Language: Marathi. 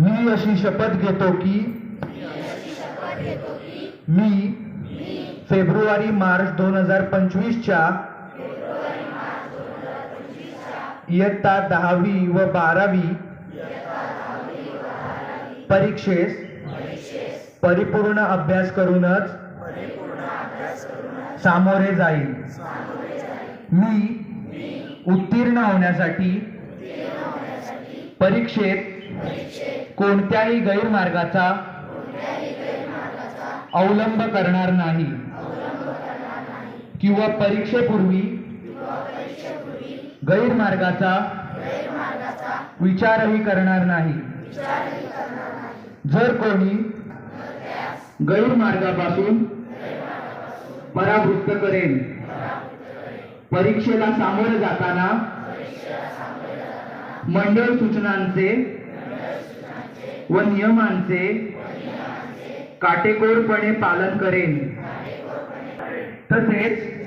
मी अशी शपथ घेतो की मी फेब्रुवारी मार्च दोन हजार पंचवीसच्या इयत्ता दहावी व बारावी परीक्षेस परिपूर्ण अभ्यास करूनच सामोरे जाईल मी उत्तीर्ण होण्यासाठी परीक्षेत कोणत्याही गैरमार्गाचा अवलंब करणार नाही. किंवा परीक्षेपूर्वी गैरमार्गाचा विचारही करणार नाही. जर कोणी गैरमार्गापासून परावृत्त करेल परीक्षेला सामोरे जाताना मंडळ सूचनांचे व नियमांचे काटेकोरपणे पालन करेन. तसेच